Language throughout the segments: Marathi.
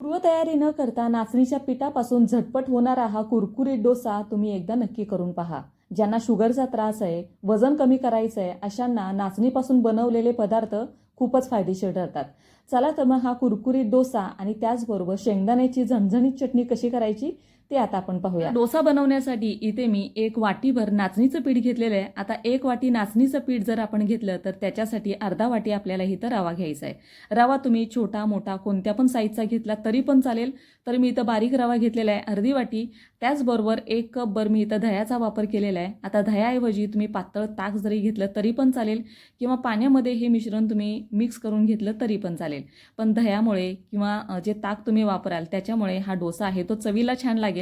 पूर्वतयारी न करता नाचणीच्या पिठापासून झटपट होणारा हा कुरकुरीत डोसा तुम्ही एकदा नक्की करून पहा. ज्यांना शुगरचा त्रास आहे वजन कमी करायचं आहे अशांना नाचणीपासून बनवलेले पदार्थ खूपच फायदेशीर ठरतात. चला तर मग हा कुरकुरीत डोसा आणि त्याचबरोबर शेंगदाण्याची झणझणीत चटणी कशी करायची? ते आता आपण पाहूया. डोसा बनवण्यासाठी इथे मी एक वाटीभर नाचणीचं पीठ घेतलेलं आहे. आता एक वाटी नाचणीचं पीठ जर आपण घेतलं तर त्याच्यासाठी अर्धा वाटी आपल्याला इथं रवा घ्यायचा आहे. रवा तुम्ही छोटा मोठा कोणत्या पण साईजचा घेतला तरी पण चालेल. तर मी इथं बारीक रवा घेतलेला आहे अर्धी वाटी. त्याचबरोबर एक कप बर मी इथं दह्याचा वापर केलेला आहे. आता दह्याऐवजी तुम्ही पातळ ताक जरी घेतलं तरी पण चालेल किंवा पाण्यामध्ये हे मिश्रण तुम्ही मिक्स करून घेतलं तरी पण चालेल. पण दह्यामुळे किंवा जे ताक तुम्ही वापराल त्याच्यामुळे हा डोसा आहे तो चवीला छान लागेल.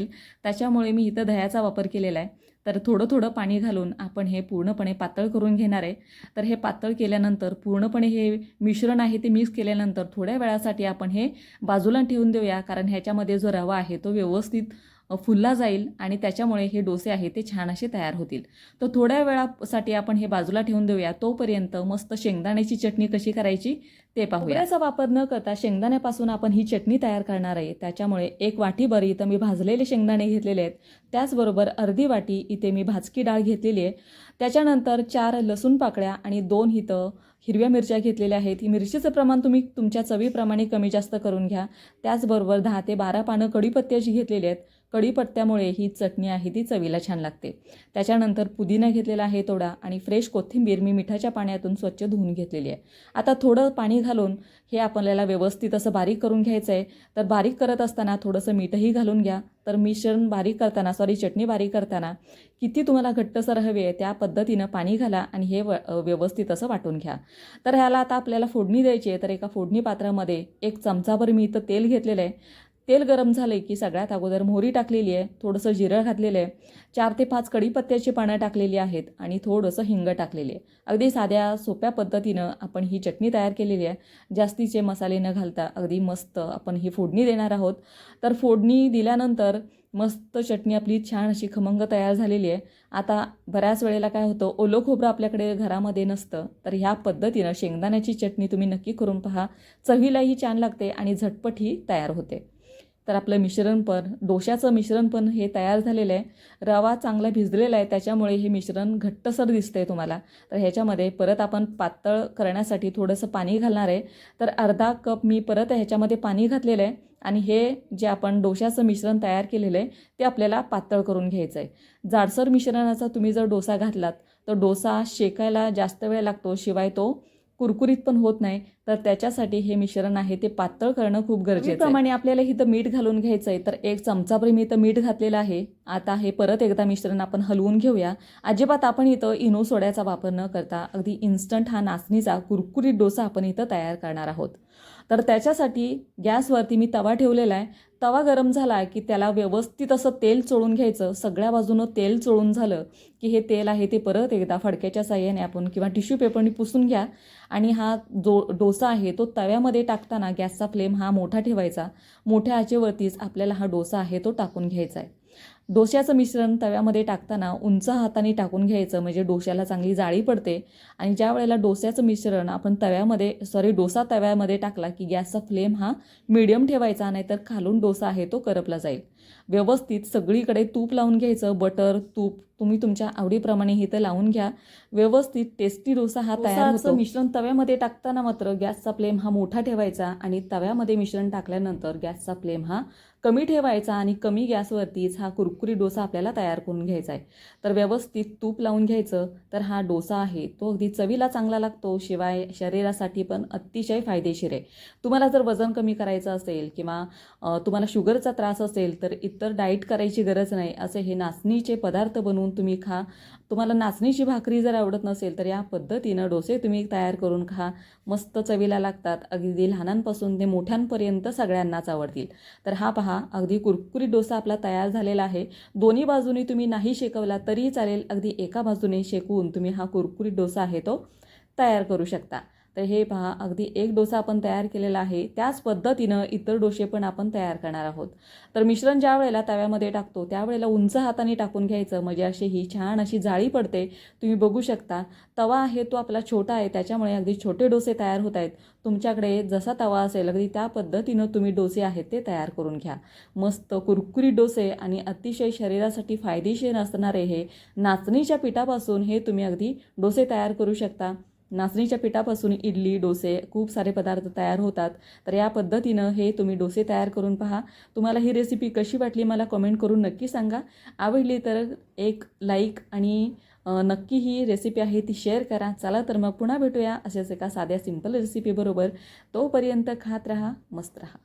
त्याच्यामुळे मी इथं दह्याचा वापर केलेला आहे. तर थोडं थोडं पाणी घालून आपण हे पूर्णपणे पातळ करून घेणार आहे. तर हे पातळ केल्यानंतर पूर्णपणे हे मिश्रण आहे ते मिक्स केल्यानंतर थोड्या वेळासाठी आपण हे बाजूला ठेवून देऊया. कारण ह्याच्यामध्ये जो रवा आहे तो व्यवस्थित फुलला जाईल आणि त्याच्यामुळे हे डोसे आहे ते छान असे तयार होतील. तर थोड्या वेळासाठी आपण हे बाजूला ठेवून देऊया. तोपर्यंत मस्त शेंगदाण्याची चटणी कशी करायची ते पाहूया. याचा वापर न करता शेंगदाण्यापासून आपण ही चटणी तयार करणार आहे. त्याच्यामुळे एक वाटी बरी इथं मी भाजलेले शेंगदाणे घेतलेले आहेत. त्याचबरोबर अर्धी वाटी इथे मी भाजकी डाळ घेतलेली आहे. त्याच्यानंतर चार लसूण पाकळ्या आणि दोन इथं हिरव्या मिरच्या घेतलेल्या आहेत. ही मिरचीचं प्रमाण तुम्ही तुमच्या चवीप्रमाणे कमी जास्त करून घ्या. त्याचबरोबर दहा ते बारा पानं कढीपत्त्याची घेतलेली आहेत. कढीपत्त्यामुळे ही चटणी आहे ती चवीला छान लागते. त्याच्यानंतर पुदिना घेतलेला आहे थोडा आणि फ्रेश कोथिंबीर मी मिठाच्या पाण्यातून स्वच्छ धुवून घेतलेली आहे. आता थोडं पाणी घालून हे आपल्याला व्यवस्थित असं बारीक करून घ्यायचं आहे तर बारीक करत असताना थोडंसं मीठही घालून घ्या. तर मिश्रण बारीक करताना सॉरी चटणी बारीक करताना किती तुम्हाला घट्टसर हवे आहे त्या पद्धतीनं पाणी घाला आणि हे व व्यवस्थित असं वाटून घ्या. तर ह्याला आता आपल्याला फोडणी द्यायची आहे. तर एका फोडणी पात्रामध्ये एक चमचाभर मी इथं तेल घेतलेलं आहे. तेल गरम झालं की सगळ्यात अगोदर मोहरी टाकलेली आहे थोडंसं जिरं घातलेलं आहे चार ते पाच कढीपत्त्याची पानं टाकलेली आहेत आणि थोडंसं हिंग टाकलेली आहे. अगदी साध्या सोप्या पद्धतीनं आपण ही चटणी तयार केलेली आहे. जास्तीचे मसाले न घालता अगदी मस्त आपण ही फोडणी देणार आहोत. तर फोडणी दिल्यानंतर मस्त चटणी आपली छान अशी खमंग तयार झालेली आहे. आता बऱ्याच वेळेला काय होतं ओलं खोबरं आपल्याकडे घरामध्ये नसतं तर ह्या पद्धतीनं शेंगदाण्याची चटणी तुम्ही नक्की करून पहा. चवीलाही छान लागते आणि झटपटही तयार होते. तर आपलं मिश्रण पण डोश्याचं मिश्रण पण हे तयार झालेलं आहे. रवा चांगला भिजलेला आहे त्याच्यामुळे हे मिश्रण घट्टसर दिसतंय तुम्हाला. तर ह्याच्यामध्ये परत आपण पातळ करण्यासाठी थोडंसं पाणी घालणार आहे. तर अर्धा कप मी परत ह्याच्यामध्ये पाणी घातलेलं आहे आणि हे जे आपण डोश्याचं मिश्रण तयार केलेलं आहे ते आपल्याला पातळ करून घ्यायचं आहे. जाडसर मिश्रणाचा तुम्ही जर डोसा घातलात तर डोसा शेकायला जास्त वेळ लागतो शिवाय तो कुरकुरीत पण होत नाही तर त्याच्यासाठी हे मिश्रण आहे ते पातळ करणं खूप गरजेचं प्रमाणे आपल्याला इथं मीठ घालून घ्यायचं आहे तर एक चमचाभर मी इथं मीठ घातलेलं आहे. आता हे परत एकदा मिश्रण आपण हलवून घेऊया. अजिबात आपण इथं इनो सोड्याचा वापर न करता अगदी इन्स्टंट हा नाचणीचा कुरकुरीत डोसा आपण इथं तयार करणार आहोत. तर त्याच्यासाठी गॅसवरती मी तवा ठेवलेला आहे. तवा गरम झाला की त्याला व्यवस्थित असं तेल चोळून घ्यायचं. सगळ्या बाजूनं तेल चोळून झालं की हे तेल आहे ते परत एकदा फडक्याच्या साह्याने आपण किंवा टिश्यू पेपरने पुसून घ्या. आणि हा जो डोसा आहे तो तव्यामध्ये टाकताना गॅसचा फ्लेम हा मोठा ठेवायचा. मोठ्या आचेवरतीच आपल्याला हा डोसा आहे तो टाकून घ्यायचा आहे. डोश्याचं मिश्रण तव्यामध्ये टाकताना उंच हाताने टाकून घ्यायचं म्हणजे डोश्याला चांगली जाळी पडते. आणि ज्या वेळेला डोस्याचं मिश्रण आपण तव्यामध्ये सॉरी डोसा तव्यामध्ये टाकला की गॅसचा फ्लेम हा मिडियम ठेवायचा नाहीतर खालून डोसा आहे तो करपला जाईल. व्यवस्थित सगळीकडे तूप लावून घ्यायचं बटर तूप तुम्ही तुमच्या आवडीप्रमाणे इथं लावून घ्या. व्यवस्थित टेस्टी डोसा हा तयार होतो. मिश्रण तव्यामध्ये टाकताना मात्र गॅसचा फ्लेम हा मोठा ठेवायचा आणि तव्यामध्ये मिश्रण टाकल्यानंतर गॅसचा फ्लेम हा कमी ठेवायचा आणि कमी गॅसवरतीच हा कुरकुरी डोसा आपल्याला तयार करून घ्यायचा आहे. तर व्यवस्थित तूप लावून घ्यायचं. तर हा डोसा आहे तो अगदी चवीला चांगला लागतो शिवाय शरीरासाठी पण अतिशय फायदेशीर आहे. तुम्हाला जर वजन कमी करायचं असेल किंवा तुम्हाला शुगरचा त्रास असेल तर इतर डाईट करायची गरज नाही असे हे नाचणीचे पदार्थ बनवून तुम्ही खा. तुम्हाला नाचणीची भाकरी जर आवडत नसेल तर या पद्धतीनं डोसे तुम्ही तयार करून खा. मस्त चवीला लागतात. अगदी लहानांपासून ते मोठ्यांपर्यंत सगळ्यांनाच आवडतील. तर हा पहा अगदी कुरकुरीत डोसा आपला तयार झालेला आहे. दोन्ही बाजूनी तुम्ही नाही शेकवला तरी चालेल. अगदी एका बाजूने शेकवून तुम्ही हा कुरकुरीत डोसा आहे तो तयार करू शकता. तर हे पहा अगदी एक डोसा आपण तयार केलेला आहे. त्याच पद्धतीनं इतर डोसे पण आपण तयार करणार आहोत. तर मिश्रण ज्या वेळेला तव्यामध्ये टाकतो त्यावेळेला उंच हाताने टाकून घ्यायचं. म्हणजे अशी ही छान अशी जाळी पडते. तुम्ही बघू शकता तवा आहे तो आपला छोटा आहे. त्याच्यामुळे अगदी छोटे डोसे तयार होत आहेत. तुमच्याकडे जसा तवा असेल अगदी त्या पद्धतीनं तुम्ही डोसे आहेत ते तयार करून घ्या. मस्त कुरकुरीत डोसे आणि अतिशय शरीरासाठी फायदेशीर असणारे हे नाचणीच्या पिठापासून हे तुम्ही अगदी डोसे तयार करू शकता. नाचणीच्या पिठापासून इडली डोसे खूप सारे पदार्थ तयार होतात. तर या पद्धतीनं हे तुम्ही डोसे तयार करून पहा. तुम्हाला ही रेसिपी कशी वाटली मला कमेंट करून नक्की सांगा. आवडली तर एक लाईक आणि नक्की ही रेसिपी आहे ती शेअर करा. चला तर मग पुन्हा भेटूया असेच एका साध्या सिंपल रेसिपीबरोबर तोपर्यंत खात राहा मस्त राहा.